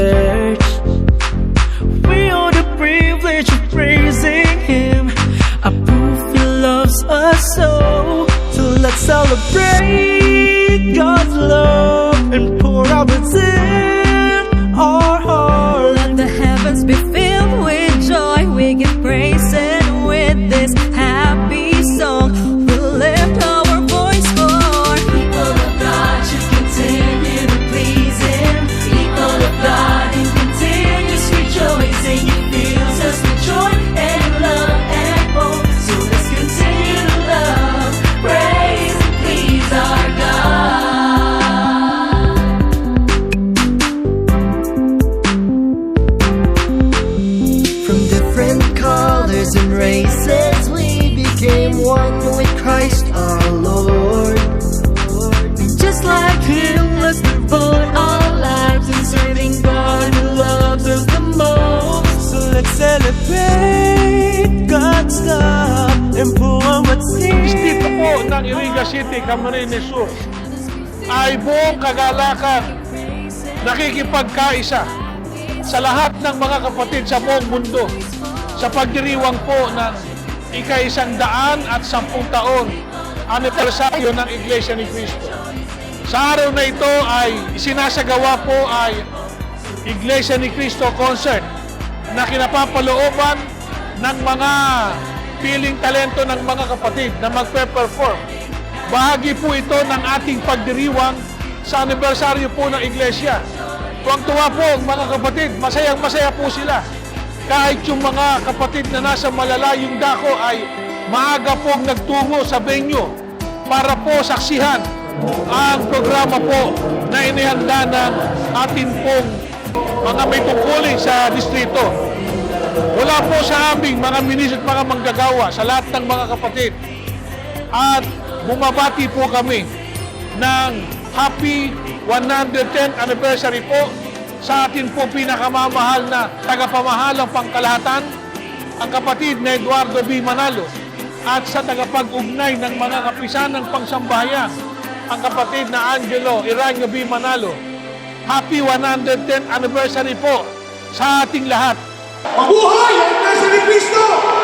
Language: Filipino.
church. We owe the privilege of praising Him. I prove He loves us so. So let's celebrate God's love. Colors and races, we became one with Christ our Lord. Just like Him, let's devote our lives in serving God who loves us the most. So let's celebrate God's love and pour on what's in. po ng Iriga City, Camarines Sur ay buong kagalakan nakikipagkaisa sa lahat ng mga kapatid sa buong mundo sa pagdiriwang po ng ika-isang daan at sampung taon anibersaryo ng Iglesia ni Cristo. Sa araw na ito ay sinasagawa po ay Iglesia ni Cristo Concert na kinapapalooban ng mga piling talento ng mga kapatid na magpe-perform. Bahagi po ito ng ating pagdiriwang sa anibersaryo po ng Iglesia. Tuwang-tuwa po ang mga kapatid, masayang masaya po sila. Kahit yung mga kapatid na nasa malalayong dako ay maaga pong nagtungo sa venue para po saksihan ang programa po na inihanda ng atin pong mga may tungkulin sa distrito. Wala po sa aming mga minis at mga manggagawa sa lahat ng mga kapatid. At bumabati po kami ng happy 110th anniversary po sa atin po pinakamamahal na tagapamahalang pangkalahatan, ang kapatid na Eduardo B. Manalo at sa tagapag-ugnay ng mga kapisan ng pangsambahayan, ang kapatid na Angelo Iranyo B. Manalo. Happy 110th anniversary po sa ating lahat. Mabuhay ang ni Cristo!